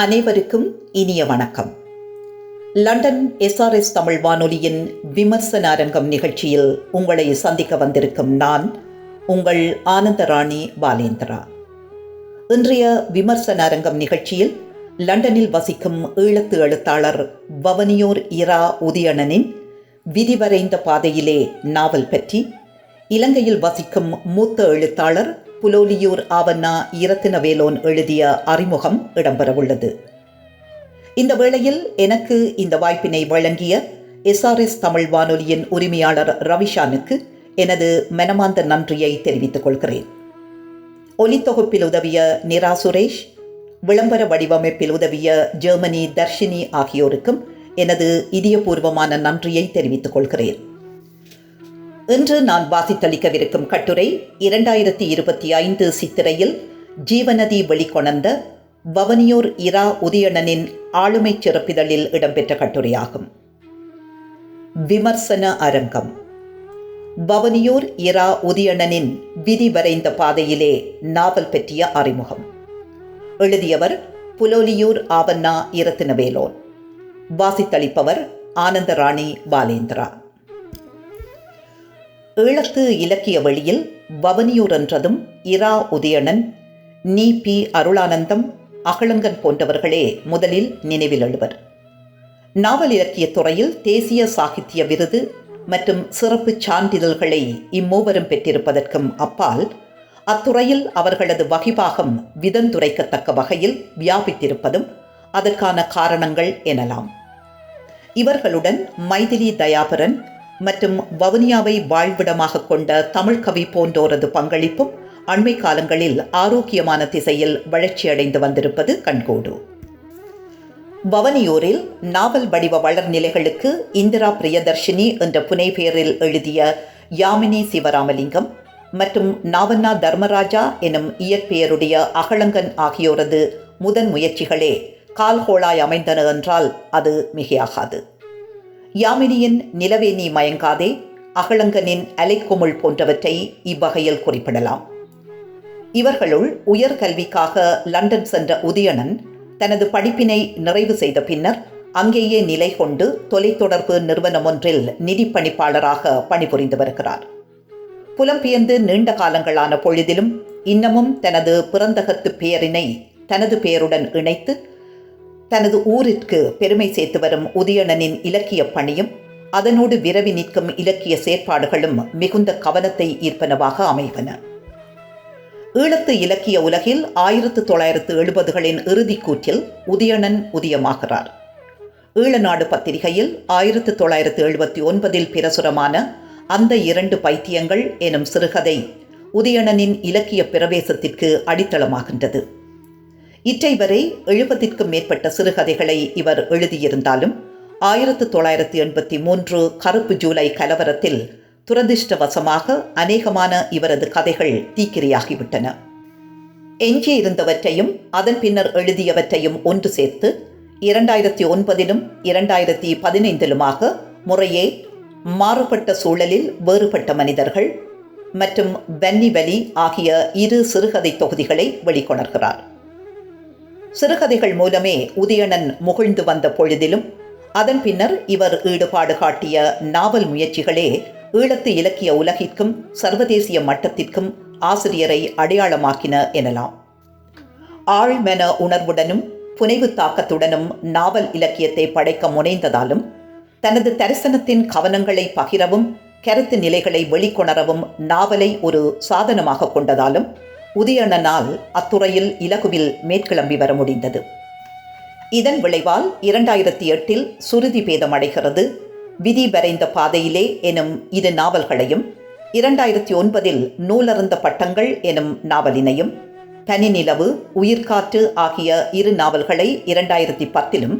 அனைவருக்கும் இனிய வணக்கம். லண்டன் எஸ்ஆர்எஸ் தமிழ் வானொலியின் விமர்சன அரங்கம் நிகழ்ச்சியில் உங்களை சந்திக்க வந்திருக்கும் நான் உங்கள் ஆனந்தராணி பாலேந்திரா. இன்றைய விமர்சன அரங்கம் நிகழ்ச்சியில் லண்டனில் வசிக்கும் ஈழத்து எழுத்தாளர் பவனியோர் இரா உதயணனின் விதிவரைந்த பாதையிலே நாவல் பற்றி இலங்கையில் வசிக்கும் மூத்த எழுத்தாளர் புலோலியூர் ஆவண்ணா இரத்தினவேலோன் எழுதிய அறிமுகம் இடம்பெறவுள்ளது. இந்த வேளையில் எனக்கு இந்த வாய்ப்பினை வழங்கிய எஸ்ஆர்எஸ் தமிழ் வானொலியின் உரிமையாளர் ரவிஷானுக்கு எனது மனமார்ந்த நன்றியை தெரிவித்துக் கொள்கிறேன். ஒலித்தொகுப்பில் உதவிய நிரா சுரேஷ் விளம்பர வடிவமைப்பில் உதவிய ஜெர்மனி தர்ஷினி ஆகியோருக்கும் எனது இதயபூர்வமான நன்றியை தெரிவித்துக் கொள்கிறேன். இன்று நான் வாசித்தளிக்கவிருக்கும் கட்டுரை இரண்டாயிரத்தி இருபத்தி ஐந்து சித்திரையில் ஜீவநதி வெளிக்கொணர்ந்த வவனியூர் இரா உதயணனின் ஆளுமை சிறப்பிதழில் இடம்பெற்ற கட்டுரையாகும். விமர்சன அரங்கம். பவனியூர் இரா உதயணனின் விதி வரைந்த பாதையிலே நாவல் பற்றிய அறிமுகம். எழுதியவர் புலோலியூர் ஆவண்ணா இரத்தினவேலோன். வாசித்தளிப்பவர் ஆனந்தராணி பாலேந்திரா. ஈழத்து இலக்கிய வழியில் பவனியூர் என்றதும் இரா உதயணன் நீ பி அருளானந்தம் அகலங்கன் போன்றவர்களே முதலில் நினைவில் எழுவர். நாவல் இலக்கிய துறையில் தேசிய சாகித்ய விருது மற்றும் சிறப்பு சான்றிதழ்களை இம்மூவரும் பெற்றிருப்பதற்கும் அப்பால் அத்துறையில் அவர்களது வகிபாகம் விதந்துரைக்கத்தக்க வகையில் வியாபித்திருப்பதும் அதற்கான காரணங்கள் எனலாம். இவர்களுடன் மைதிலி தயாபரன் மற்றும் வவுனியாவை வாழ்விடமாக கொண்ட தமிழ் கவி போன்றோரது பங்களிப்பும் அண்மை காலங்களில் ஆரோக்கியமான திசையில் வளர்ச்சியடைந்து வந்திருப்பது கண்கூடு. வவனியூரில் நாவல் வடிவ வளர்நிலைகளுக்கு இந்திரா பிரியதர்ஷினி என்ற புனைபெயரில் எழுதிய யாமினி சிவராமலிங்கம் மற்றும் நாவண்ணா தர்மராஜா எனும் இயற்பெயருடைய அகலங்கன் ஆகியோரது முதன் முயற்சிகளே கால்கோளாய் அமைந்தன என்றால் அது மிகையாகாது. யாமினியின் நிலவே நீ மயங்காதே அகலங்கனின் அலைக்குமிழ் போன்றவற்றை இவ்வகையில் குறிப்பிடலாம். இவர்களுள் உயர்கல்விக்காக லண்டன் சென்ற உதயணன் தனது படிப்பினை நிறைவு செய்த பின்னர் அங்கேயே நிலை கொண்டு தொலைத்தொடர்பு நிறுவனம் ஒன்றில் நிதி பணிப்பாளராக பணிபுரிந்து வருகிறார். புலம்பெயர்ந்து நீண்ட காலங்களான பொழுதிலும் இன்னமும் தனது பிறந்தகத்து பெயரினை தனது பெயருடன் இணைத்து தனது ஊரிற்கு பெருமை சேர்த்து வரும் உதயணனின் இலக்கிய பணியும் அதனோடு விரவி நிற்கும் இலக்கிய செயற்பாடுகளும் மிகுந்த கவனத்தை ஈர்ப்பனவாக அமைவன. ஈழத்து இலக்கிய உலகில் ஆயிரத்து தொள்ளாயிரத்து எழுபதுகளின் இறுதிக்கூற்றில் உதயணன் உதயமாகிறார். ஈழநாடு பத்திரிகையில் ஆயிரத்து தொள்ளாயிரத்து எழுபத்தி ஒன்பதில் பிரசுரமான அந்த இரண்டு பைத்தியங்கள் எனும் சிறுகதை உதயணனின் இலக்கிய பிரவேசத்திற்கு அடித்தளமாகின்றது. இற்றை வரை எழுபதிற்கும் மேற்பட்ட சிறுகதைகளை இவர் எழுதியிருந்தாலும் ஆயிரத்து தொள்ளாயிரத்து எண்பத்தி மூன்று கருப்பு ஜூலை கலவரத்தில் துரதிருஷ்டவசமாக அநேகமான இவரது கதைகள் தீக்கிரையாகிவிட்டன. எஞ்சி இருந்தவற்றையும் அதன் பின்னர் எழுதியவற்றையும் ஒன்று சேர்த்து இரண்டாயிரத்தி ஒன்பதிலும் இரண்டாயிரத்தி பதினைந்திலுமாக முறையே மாறுபட்ட சூழலில் வேறுபட்ட மனிதர்கள் மற்றும் பன்னி வலி ஆகிய இரு சிறுகதை தொகுதிகளை வெளிக்கொணர்கிறார். சிறுகதைகள் மூலமே உதயணன் முகிழ்ந்து வந்த பொழுதிலும் அதன் பின்னர் இவர் ஈடுபாடு காட்டிய நாவல் முயற்சிகளே ஈழத்து இலக்கிய உலகிற்கும் சர்வதேசிய மட்டத்திற்கும் ஆசிரியரை அடையாளமாக்கின எனலாம். ஆழ்மென உணர்வுடனும் புனைவு தாக்கத்துடனும் நாவல் இலக்கியத்தை படைக்க முனைந்ததாலும் தனது தரிசனத்தின் கவனங்களை பகிரவும் கருத்து நிலைகளை வெளிக்கொணரவும் நாவலை ஒரு சாதனமாக கொண்டதாலும் உதயணனால் அத்துறையில் இலகுவில் மேற்கிளம்பி வர முடிந்தது. இதன் விளைவால் இரண்டாயிரத்தி எட்டில் சுருதி பேதம் அடைகிறது. விதி வரைந்த பாதையிலே எனும் இரு நாவல்களையும் இரண்டாயிரத்தி ஒன்பதில் நூலருந்த பட்டங்கள் எனும் நாவலினையும் தனிநிலவு உயிர்காற்று ஆகிய இரு நாவல்களை இரண்டாயிரத்தி பத்திலும்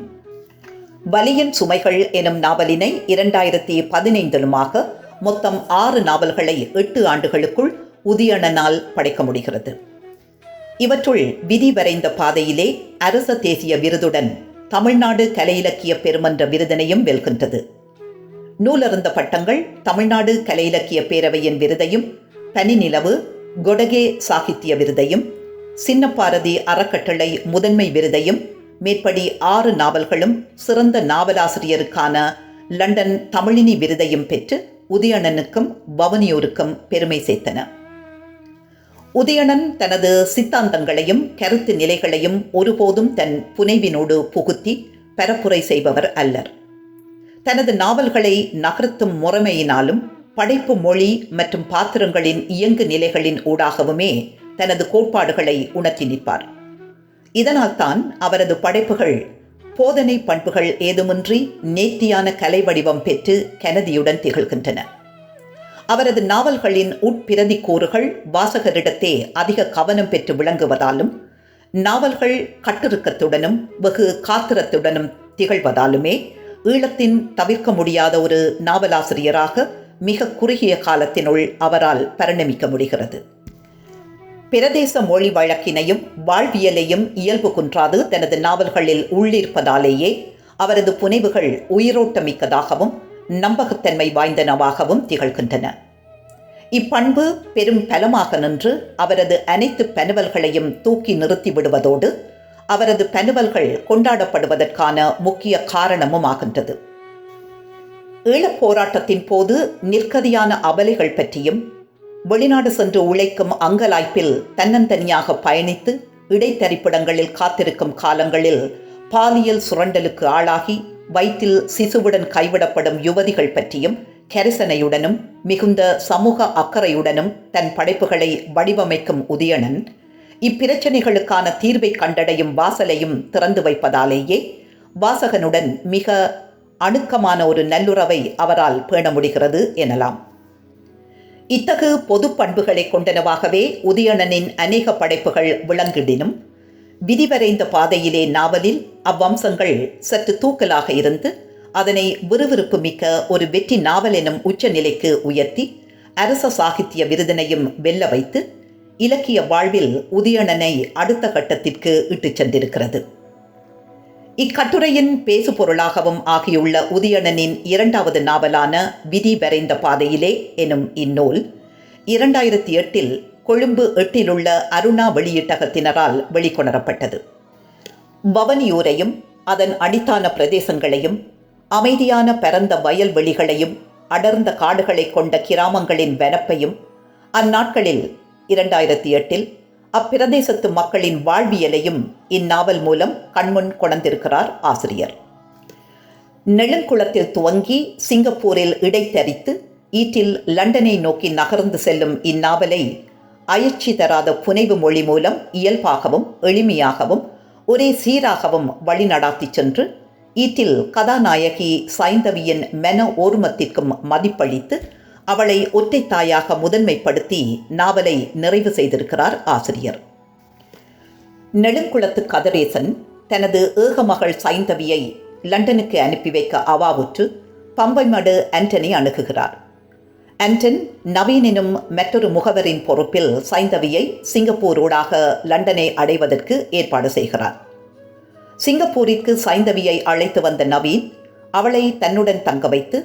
வலியின் சுமைகள் எனும் நாவலினை இரண்டாயிரத்தி பதினைந்திலுமாக மொத்தம் ஆறு நாவல்களை எட்டு ஆண்டுகளுக்குள் உதயணனால் படைக்க முடிகிறது. இவற்றுள் விதி வரைந்த பாதையிலே அரச தேசிய விருதுடன் தமிழ்நாடு கலை இலக்கிய பெருமன்ற விருதினையும் வெல்கின்றது. நூலருந்த பட்டங்கள் தமிழ்நாடு கலை இலக்கிய பேரவையின் விருதையும் தனிநிலவு கொடகே சாகித்ய விருதையும் சின்னப்பாரதி அறக்கட்டளை முதன்மை விருதையும் மேற்படி ஆறு நாவல்களும் சிறந்த நாவலாசிரியருக்கான லண்டன் தமிழினி விருதையும் பெற்று உதயணனுக்கும் பவனியூருக்கும் பெருமை சேர்த்தன. உதயணன் தனது சித்தாந்தங்களையும் கருத்து நிலைகளையும் ஒருபோதும் தன் புனைவினோடு புகுத்தி பரப்புரை செய்பவர் அல்லர். தனது நாவல்களை நகர்த்தும் முறைமையினாலும் படைப்பு மொழி மற்றும் பாத்திரங்களின் இயங்கு நிலைகளின் ஊடாகவுமே தனது கோட்பாடுகளை உணர்த்தி நிற்பார். இதனால்தான் அவரது படைப்புகள் போதனை பண்புகள் ஏதுமின்றி நேர்த்தியான கலை வடிவம் பெற்று கனதியுடன் திகழ்கின்றன. அவரது நாவல்களின் உட்பிரதி கூறுகள் வாசகரிடத்தே அதிக கவனம் பெற்று விளங்குவதாலும் நாவல்கள் கட்டிருக்கத்துடனும் வெகு காத்திரத்துடனும் திகழ்வதாலுமே ஈழத்தின் தவிர்க்க முடியாத ஒரு நாவலாசிரியராக மிக குறுகிய காலத்தினுள் அவரால் பரிணமிக்க முடிகிறது. பிரதேச மொழி வழக்கினையும் வாழ்வியலையும் இயல்பு குன்றாது தனது நாவல்களில் உள்ளிருப்பதாலேயே அவரது புனைவுகள் உயிரோட்டமிக்கதாகவும் நம்பகத்தன்மை வாய்ந்தனவாகவும் திகழ்கின்றன. இப்பண்பு பெரும் பலமாக நின்று அவரது அனைத்து பனுவல்களையும் தூக்கி நிறுத்தி விடுவதோடு அவரது பனுவல்கள் கொண்டாடப்படுவதற்கான முக்கிய காரணமும் ஆகின்றது. ஈழப் போராட்டத்தின் போது நிற்கதியான அபலைகள் பற்றியும் வெளிநாடு சென்று உழைக்கும் அங்கலாய்ப்பில் தன்னந்தனியாக பயணித்து இடைத்தரிப்பிடங்களில் காத்திருக்கும் காலங்களில் பாலியல் சுரண்டலுக்கு ஆளாகி வயிற்றில் சிசுவுடன் கைவிடப்படும் யுவதிகள் பற்றியும் கரிசனையுடனும் மிகுந்த சமூக அக்கறையுடனும் தன் படைப்புகளை வடிவமைக்கும் உதயணன் இப்பிரச்சனைகளுக்கான தீர்வை கண்டடையும் வாசலையும் திறந்து வைப்பதாலேயே வாசகனுடன் மிக அணுக்கமான ஒரு நல்லுறவை அவரால் பேண முடிகிறது எனலாம். இத்தகு பொது பண்புகளை கொண்டனவாகவே உதயணனின் அநேக படைப்புகள் விளங்கிடினும் விதிவரைந்த பாதையிலே நாவலில் அவ்வம்சங்கள் சற்று தூக்கலாக இருந்து அதனை விறுவிறுப்பு மிக்க ஒரு வெற்றி நாவல் எனும் உச்சநிலைக்கு உயர்த்தி அரச சாகித்ய விருதினையும் வெல்ல வைத்து இலக்கிய வாழ்வில் உதயணனை அடுத்த கட்டத்திற்கு இட்டுச் சென்றிருக்கிறது. இக்கட்டுரையின் பேசுபொருளாகவும் ஆகியுள்ள உதயணனின் இரண்டாவது நாவலான விதி வரைந்த பாதையிலே எனும் இந்நூல் இரண்டாயிரத்தி எட்டில் கொழும்பு எட்டிலுள்ள அருணா வெளியீட்டகத்தினரால் வெளிக்கொணரப்பட்டது. பவனியூரையும் அதன் அடித்தான பிரதேசங்களையும் அமைதியான பரந்த வயல்வெளிகளையும் அடர்ந்த காடுகளை கொண்ட கிராமங்களின் வனப்பையும் அந்நாட்களில் இரண்டாயிரத்தி எட்டில் அப்பிரதேசத்து மக்களின் வாழ்வியலையும் இந்நாவல் மூலம் கண்முன் கொணர்ந்திருக்கிறார் ஆசிரியர். நெழுங்குளத்தில் துவங்கி சிங்கப்பூரில் இடைத்தரித்து ஈட்டில் லண்டனை நோக்கி நகர்ந்து செல்லும் இந்நாவலை அயற்சி தராத புனைவு மொழி மூலம் இயல்பாகவும் எளிமையாகவும் ஒரே சீராகவும் வழிநடாத்தி சென்று ஈட்டில் கதாநாயகி சைந்தவியின் மென ஓர்மத்திற்கும் மதிப்பளித்து அவளை ஒற்றை தாயாக முதன்மைப்படுத்தி நாவலை நிறைவு செய்திருக்கிறார் ஆசிரியர். நெடுங்குளத்து கதிரேசன் தனது ஏகமகள் சைந்தவியை லண்டனுக்கு அனுப்பி வைக்க அவாவுற்று பம்பைமடு ஆண்டனி அணுகுகிறார். ஆண்டன் நவீன் எனும் மற்றொரு முகவரின் பொறுப்பில் சைந்தவியை சிங்கப்பூரூடாக லண்டனை அடைவதற்கு ஏற்பாடு செய்கிறார். சிங்கப்பூரிற்கு சைந்தவியை அழைத்து வந்த நவீன் அவளை தன்னுடன் தங்க வைத்து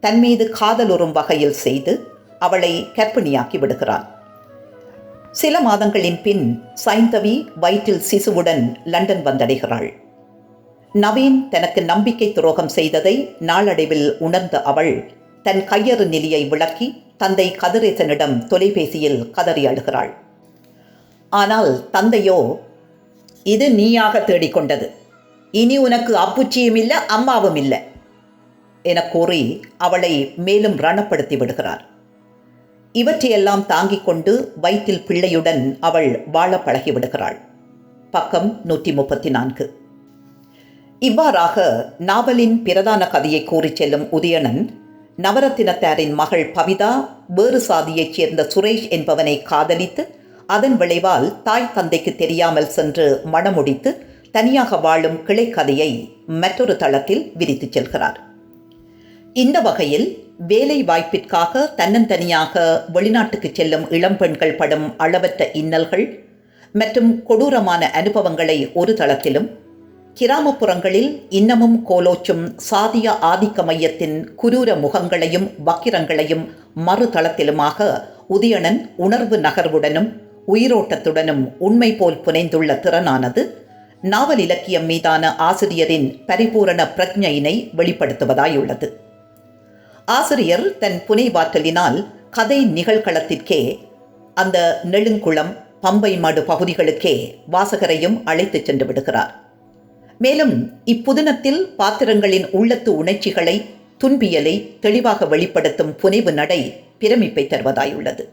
தன் மீது காதலுறும் வகையில் செய்து அவளை கர்ப்பிணியாக்கி விடுகிறான் சில மாதங்களின் பின் சைந்தவி வயிற்றில் சிசுவுடன் லண்டன் வந்தடைகிறாள். நவீன் தனக்கு நம்பிக்கை துரோகம் செய்ததை நாளடைவில் உணர்ந்த அவள் தன் கையறு நிலையை விளக்கி தந்தை கதிரேசனிடம் தொலைபேசியில் கதறி அழுகிறாள். ஆனால் தந்தையோ இது நீயாக தேடிக்கொண்டது. இனி உனக்கு அப்புச்சியும் இல்லை அம்மாவும் இல்லை என கூறி அவளை மேலும் ரணப்படுத்தி விடுகிறார். இவற்றையெல்லாம் தாங்கிக் கொண்டு வயிற்றில் பிள்ளையுடன் அவள் வாழ பழகி விடுகிறாள். பக்கம் நூற்றி முப்பத்தி நான்கு இவ்வாறாக நாவலின் பிரதான கதையை கூறிச் செல்லும் உதயணன் நவரத்தினத்தாரின் மகள் பவிதா வேறு சாதியைச் சேர்ந்த சுரேஷ் என்பவனை காதலித்து அதன் விளைவால் தாய் தந்தைக்கு தெரியாமல் சென்று மணமுடித்து தனியாக வாழும் கிளைக்கதையை மற்றொரு தளத்தில் விரித்துச் செல்கிறார். இந்த வகையில் வேலை வாய்ப்பிற்காக தன்னந்தனியாக வெளிநாட்டுக்கு செல்லும் இளம்பெண்கள் படும் அளவற்ற இன்னல்கள் மற்றும் கொடூரமான அனுபவங்களை ஒரு தளத்திலும் கிராமப்புறங்களில் இன்னமும் கோலோச்சும் சாதிய ஆதிக்க மையத்தின் குரூர முகங்களையும் வக்கிரங்களையும் மறுதளத்திலுமாக உதயணன் உணர்வு நகர்வுடனும் உயிரோட்டத்துடனும் உண்மை போல் புனைந்துள்ள திறனானது நாவல் இலக்கியம் மீதான ஆசிரியரின் பரிபூரண பிரஜையினை வெளிப்படுத்துவதாயுள்ளது. ஆசிரியர் தன் புனைவாற்றலினால் கதை நிகழ்களத்திற்கே அந்த நெழுங்குளம் பம்பை மாடு பகுதிகளுக்கே வாசகரையும் அழைத்துச் சென்று விடுகிறார். மேலும் இப்புதினத்தில் பாத்திரங்களின் உள்ளத்து உணர்ச்சிகளை துன்பியலை தெளிவாக வெளிப்படுத்தும் புனைவு நடை பிரமிப்பை தருவதாயுள்ளது.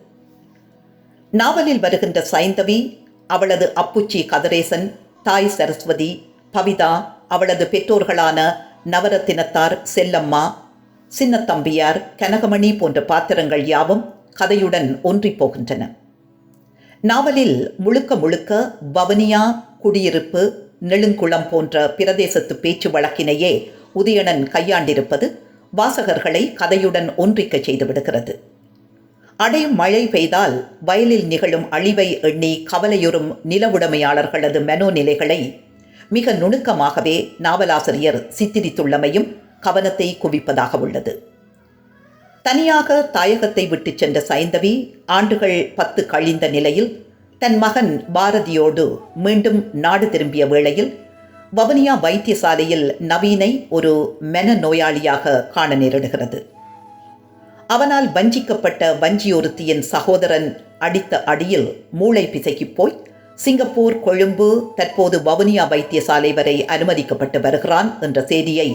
நாவலில் வருகின்ற சைந்தவி அவளது அப்புச்சி கதிரேசன் தாய் சரஸ்வதி பவிதா அவளது பெற்றோர்களான நவரத்தினத்தார் செல்லம்மா சின்னத்தம்பியார் கனகமணி போன்ற பாத்திரங்கள் யாவும் கதையுடன் ஒன்றிப் போகின்றன. நாவலில் முழுக்க முழுக்க பவனியா குடியிருப்பு நெழுங்குளம் போன்ற பிரதேசத்து பேச்சு வழக்கினையே உதயணன் கையாண்டிருப்பது வாசகர்களை கதையுடன் ஒன்றிக்க செய்துவிடுகிறது. அடை மழை பெய்தால் வயலில் நிகழும் அழிவை எண்ணி கவலையுறும் நிலவுடைமையாளர்களது மனோநிலைகளை மிக நுணுக்கமாகவே நாவலாசிரியர் சித்திரித்துள்ளமையும் கவனத்தை குவிப்பதாக உள்ளது. தனியாக தாயகத்தை விட்டுச் சென்ற சைந்தவி ஆண்டுகள் பத்து கழிந்த நிலையில் தன் மகன் பாரதியோடு மீண்டும் நாடு திரும்பிய வேளையில் வவனியா வைத்தியசாலையில் நவீனை ஒரு மென நோயாளியாக காண நேரிடுகிறது. அவனால் வஞ்சிக்கப்பட்ட வஞ்சியொருத்தியின் சகோதரன் அடித்த அடியில் மூளை பிசைக்கு போய் சிங்கப்பூர் கொழும்பு தற்போது வவுனியா வைத்தியசாலை வரை அனுமதிக்கப்பட்டு வருகிறான் என்ற செய்தியை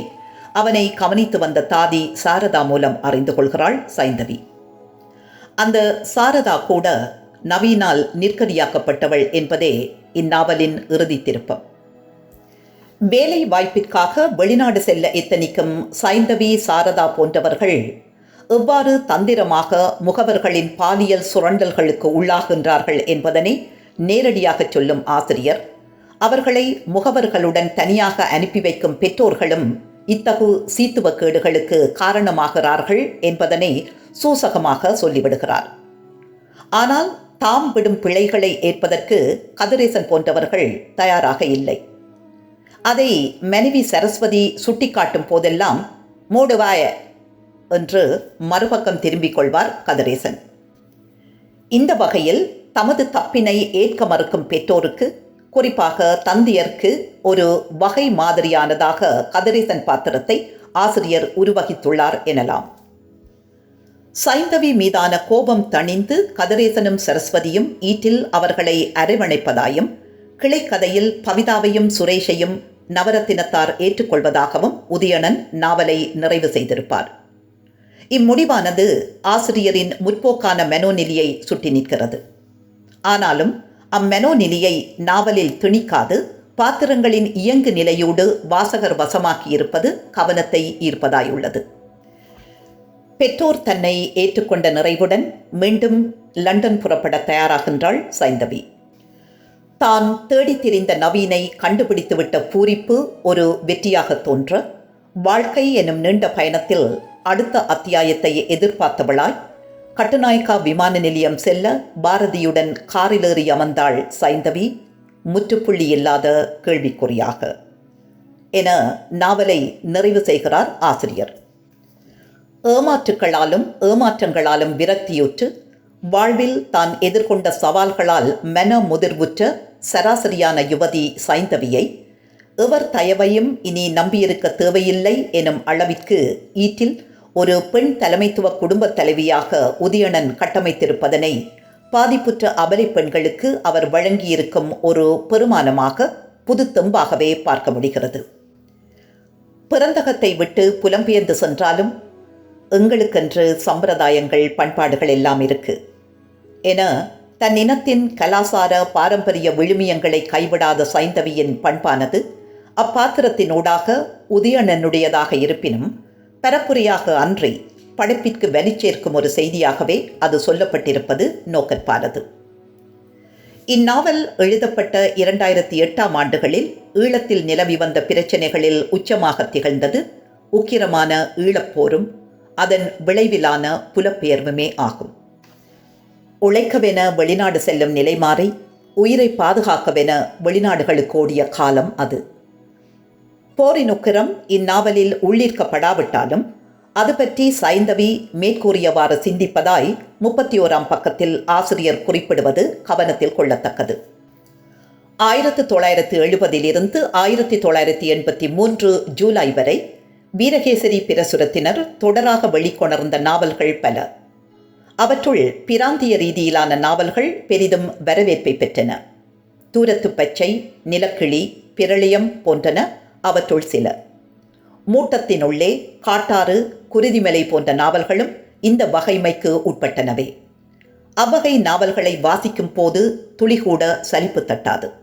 அவனை கவனித்து வந்த தாதி சாரதா மூலம் அறிந்து கொள்கிறாள் சைந்தவி. அந்த சாரதா கூட நவீனால் நிற்கதியாக்கப்பட்டவள் என்பதே இந்நாவலின் இறுதி திருப்பம். வேலை வாய்ப்பிற்காக வெளிநாடு செல்ல எத்தனிக்கும் சைந்தவி சாரதா போன்றவர்கள் எவ்வாறு தந்திரமாக முகவர்களின் பாலியல் சுரண்டல்களுக்கு உள்ளாகின்றார்கள் என்பதனை நேரடியாக சொல்லும் ஆசிரியர் அவர்களை முகவர்களுடன் தனியாக அனுப்பி வைக்கும் பெற்றோர்களும் இத்தகு சீத்துவக்கேடுகளுக்கு காரணமாகிறார்கள் என்பதனை சூசகமாக சொல்லிவிடுகிறார். ஆனால் தாம் விடும் பிழைகளை ஏற்பதற்கு கதிரேசன் போன்றவர்கள் தயாராக இல்லை. அதை மனைவி சரஸ்வதி சுட்டிக்காட்டும் போதெல்லாம் மூடுவாய என்று மறுபக்கம் திரும்பிக் கொள்வார் கதிரேசன். இந்த வகையில் தமது தப்பினை ஏற்க மறுக்கும் பெற்றோருக்கு குறிப்பாக தந்தையர்க்கு ஒரு வகை மாதிரியானதாக கதிரேசன் பாத்திரத்தை ஆசிரியர் உருவகித்துள்ளார் எனலாம். சைந்தவி மீதான கோபம் தணிந்து கதிரேசனும் சரஸ்வதியும் ஈட்டில் அவர்களை அரவணைப்பதாயும் கிளைக்கதையில் பவிதாவையும் சுரேஷையும் நவரத்தினத்தார் ஏற்றுக்கொள்வதாகவும் உதயணன் நாவலை நிறைவு செய்திருப்பார். இம்முடிவானது ஆசிரியரின் முற்போக்கான மெனோநிலையை சுட்டி நிற்கிறது. ஆனாலும் அம்மெனோநிலையை நாவலில் திணிக்காது பாத்திரங்களின் இயங்கு நிலையோடு வாசகர் வசமாக்கியிருப்பது கவனத்தை ஈர்ப்பதாயுள்ளது. பெற்றோர் தன்னை ஏற்றுக்கொண்ட நிறைவுடன் மீண்டும் லண்டன் புறப்பட தயாராகின்றாள் சைந்தவி. தான் தேடித் திரிந்த நவீனை கண்டுபிடித்துவிட்ட பூரிப்பு ஒரு வெற்றியாக தோன்ற வாழ்க்கை எனும் நீண்ட பயணத்தில் அடுத்த அத்தியாயத்தை எதிர்பார்த்தவளாய் கட்டுநாயக்கா விமான நிலையம் செல்ல பாரதியுடன் காரிலேறி அமர்ந்தாள் சைந்தவி முற்றுப்புள்ளி இல்லாத கேள்விக்குறியாக. என நாவலை நிறைவு செய்கிறார் ஆசிரியர். ஏமாற்றுக்களாலும் ஏமாற்றங்களாலும் விரக்தியுற்று வாழ்வில் தான் எதிர்கொண்ட சவால்களால் மன முதிர்வுற்ற சராசரியான யுவதி சைந்தவியை எவர் தயவையும் இனி நம்பியிருக்க தேவையில்லை எனும் அளவிற்கு ஈட்டில் ஒரு பெண் தலைமைத்துவ குடும்பத் தலைவியாக உதயணன் கட்டமைத்திருப்பதனை பாதிப்புற்ற அபலை பெண்களுக்கு அவர் வழங்கியிருக்கும் ஒரு பெருமானமாக புது தெம்பாகவே பார்க்க முடிகிறது. பிறந்தகத்தை விட்டு புலம்பெயர்ந்து சென்றாலும் எங்களுக்கென்று சம்பிரதாயங்கள் பண்பாடுகள் எல்லாம் இருக்கு. என தன் இனத்தின் கலாசார பாரம்பரிய விழுமியங்களை கைவிடாத சைந்தவியின் பண்பானது அப்பாத்திரத்தினூடாக உதயணனுடையதாக இருப்பினும் பரப்புரையாக அன்றி படைப்பிற்கு வலிச்சேர்க்கும் ஒரு செய்தியாகவே அது சொல்லப்பட்டிருப்பது நோக்கற்பானது இந்நாவல் எழுதப்பட்ட இரண்டாயிரத்தி எட்டாம் ஆண்டுகளில் ஈழத்தில் நிலவி வந்த பிரச்சனைகளில் உச்சமாக திகழ்ந்தது உக்கிரமான ஈழப்போரும் அதன் விளைவிலான புலப்பெயர்வுமே ஆகும். உழைக்கவென வெளிநாடு செல்லும் நிலை மாறி உயிரை பாதுகாக்கவென வெளிநாடுகளுக்கு ஓடிய காலம் அது. போரின் உக்கிரம் இந்நாவலில் உள்ளிருக்கப்படாவிட்டாலும் அது பற்றி சைந்தவி மேற்கூறியவாறு சிந்திப்பதாய் முப்பத்தி ஓராம் பக்கத்தில் ஆசிரியர் குறிப்பிடுவது கவனத்தில் கொள்ளத்தக்கது. ஆயிரத்து தொள்ளாயிரத்து எழுபதிலிருந்து ஆயிரத்தி தொள்ளாயிரத்தி எண்பத்தி மூன்று ஜூலை வரை வீரகேசரி பிரசுரத்தினர் தொடராக வெளிக்கொணர்ந்த நாவல்கள் பல. அவற்றுள் பிராந்திய ரீதியிலான நாவல்கள் பெரிதும் வரவேற்பை பெற்றன. தூரத்து பச்சை நிலக்கிளி பிரளயம் போன்றன அவற்றுள் சில. மூட்டத்தினுள்ளே காட்டாறு குருதிமலை போன்ற நாவல்களும் இந்த வகைமைக்கு உட்பட்டனவே. அவ்வகை நாவல்களை வாசிக்கும் போது துளிகூட சலிப்பு தட்டாது.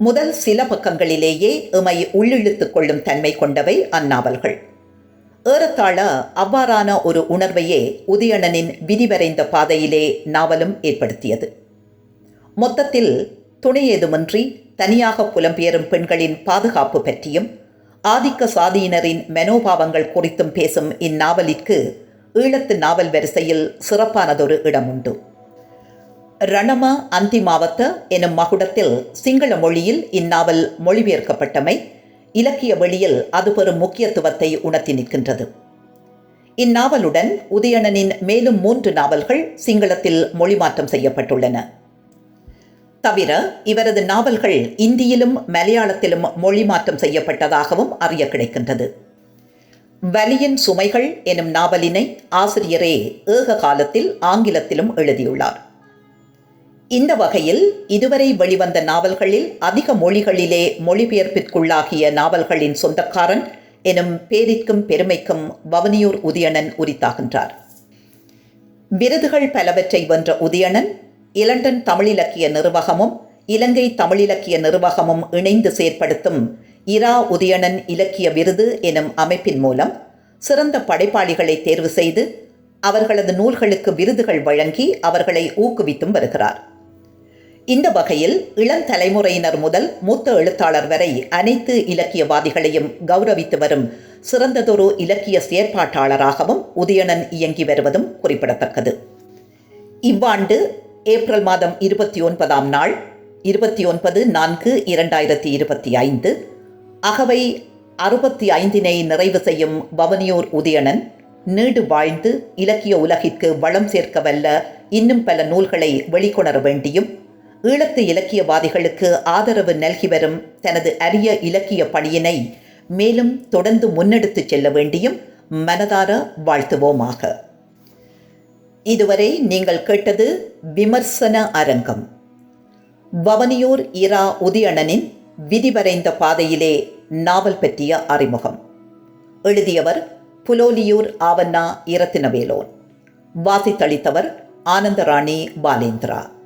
முதல் சில பக்கங்களிலேயே எமை உள்ளிழுத்துக் கொள்ளும் தன்மை கொண்டவை அந்நாவல்கள். ஏறத்தாழ அவ்வாறான ஒரு உணர்வையே உதயணனின் விரிவரைந்த பாதையிலே நாவலும் ஏற்படுத்தியது. மொத்தத்தில் துணை ஏதுமின்றி தனியாக புலம்பெயரும் பெண்களின் பாதுகாப்பு பற்றியும் ஆதிக்க சாதியினரின் மனோபாவங்கள் குறித்தும் பேசும் இந்நாவலிற்கு ஈழத்து நாவல் வரிசையில் சிறப்பானதொரு இடம் உண்டு ரணம அந்திமாவத்த எனும் மகுடத்தில் சிங்கள மொழியில் இந்நாவல் மொழிபெயர்க்கப்பட்டமை இலக்கிய வெளியில் அது பெறும் முக்கியத்துவத்தை உணர்த்தி நிற்கின்றது. இந்நாவலுடன் உதயணனின் மேலும் மூன்று நாவல்கள் சிங்களத்தில் மொழிமாற்றம் செய்யப்பட்டுள்ளன. தவிர இவரது நாவல்கள் இந்தியிலும் மலையாளத்திலும் மொழிமாற்றம் செய்யப்பட்டதாகவும் அறிய கிடைக்கின்றது. வலியின் சுமைகள் எனும் நாவலினை ஆசிரியரே ஏக காலத்தில் ஆங்கிலத்திலும் எழுதியுள்ளார். இந்த வகையில் இதுவரை வெளிவந்த நாவல்களில் அதிக மொழிகளிலே மொழிபெயர்ப்பிற்குள்ளாகிய நாவல்களின் சொந்தக்காரன் எனும் பேரிற்கும் பெருமைக்கும் வவனியூர் உதயணன் உரித்தாகின்றார். விருதுகள் பலவற்றை வென்ற உதயணன் இலண்டன் தமிழிலக்கிய நிர்வாகமும் இலங்கை தமிழிலக்கிய நிர்வாகமும் இணைந்து செயற்படுத்தும் இரா உதயணன் இலக்கிய விருது எனும் அமைப்பின் மூலம் சிறந்த படைப்பாளிகளை தேர்வு செய்து அவர்களது நூல்களுக்கு விருதுகள் வழங்கி அவர்களை ஊக்குவித்தும் வருகிறார். இந்த வகையில் இளம் தலைமுறையினர் முதல் மூத்த எழுத்தாளர் வரை அனைத்து இலக்கியவாதிகளையும் கௌரவித்து வரும் சிறந்ததொரு இலக்கிய செயற்பாட்டாளராகவும் உதயணன் இயங்கி வருவதும் குறிப்பிடத்தக்கது. இவ்வாண்டு ஏப்ரல் மாதம் இருபத்தி ஒன்பதாம் நாள் இருபத்தி ஒன்பது நான்கு இரண்டாயிரத்தி இருபத்தி ஐந்து அகவை அறுபத்தி ஐந்தினை நிறைவு செய்யும் பவனியூர் உதயணன் நீடு வாழ்ந்து இலக்கிய உலகிற்கு வளம் சேர்க்க வல்ல இன்னும் பல நூல்களை வெளிக்கொணர வேண்டியும் ஈழத்து இலக்கியவாதிகளுக்கு ஆதரவு நல்கி வரும் தனது அரிய இலக்கிய பணியினை மேலும் தொடர்ந்து முன்னெடுத்துச் செல்ல வேண்டியும் மனதார வாழ்த்துவோமாக. இதுவரை நீங்கள் கேட்டது விமர்சன அரங்கம். வவனியூர் இரா உதயணனின் விதிவரைந்த பாதையிலே நாவல் பற்றிய அறிமுகம். எழுதியவர் புலோலியூர் ஆவண்ணா இரத்தினவேலோன். வாசித்தளித்தவர் ஆனந்தராணி பாலேந்திரா.